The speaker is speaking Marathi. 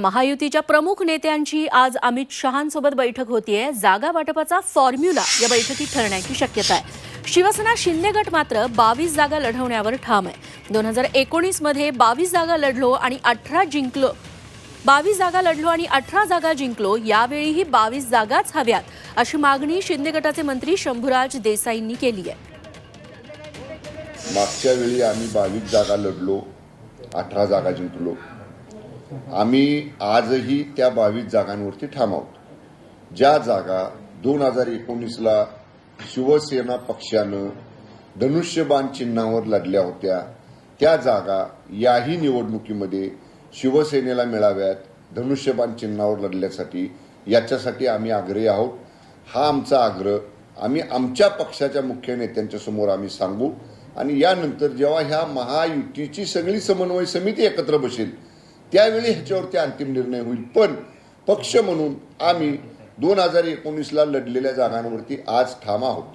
महायुतीच्या प्रमुख नेत्यांची आज अमित शहांसोबत बैठक होतीये. जागा वाटपाचा फॉर्म्युला या बैठकीत ठरण्याची शक्यता आहे शिवसेना शिंदे गट मात्र बावीस जागा लढवण्यावर ठाम आहे. दोन हजार एकोणीसमध्ये बावीस जागा लढलो आणि अठरा जिंकलो. बावीस जागा लढलो आणि अठरा जागा जिंकलो यावेळीही बावीस जागाच हव्यात अशी मागणी शिंदे गटाचे मंत्री शंभूराज देसाईंनी केली आहे. मागच्या वेळी आम्ही बावीस जागा लढलो अठरा जागा जिंकलो. आम्ही आजही त्या बावीस जागांवरती ठाम आहोत ज्या जागा दोन हजार एकोणीसला शिवसेना पक्षानं धनुष्यबाण चिन्हावर लढल्या होत्या त्या जागा याही निवडणुकीमध्ये शिवसेनेला मिळाव्यात धनुष्यबाण चिन्हावर लढल्यासाठी. याच्यासाठी आम्ही आग्रही आहोत. हा आमचा आग्रह आम्ही आमच्या पक्षाच्या मुख्य नेत्यांच्या समोर आम्ही सांगू. आणि यानंतर जेव्हा ह्या महायुतीची सगळी समन्वय समिती एकत्र बसेल त्यावेळी ह्याच्यावरती अंतिम निर्णय होईल. पण पक्ष म्हणून आम्ही दोन हजार एकोणीसला लढलेल्या जागांवरती आज ठाम आहोत.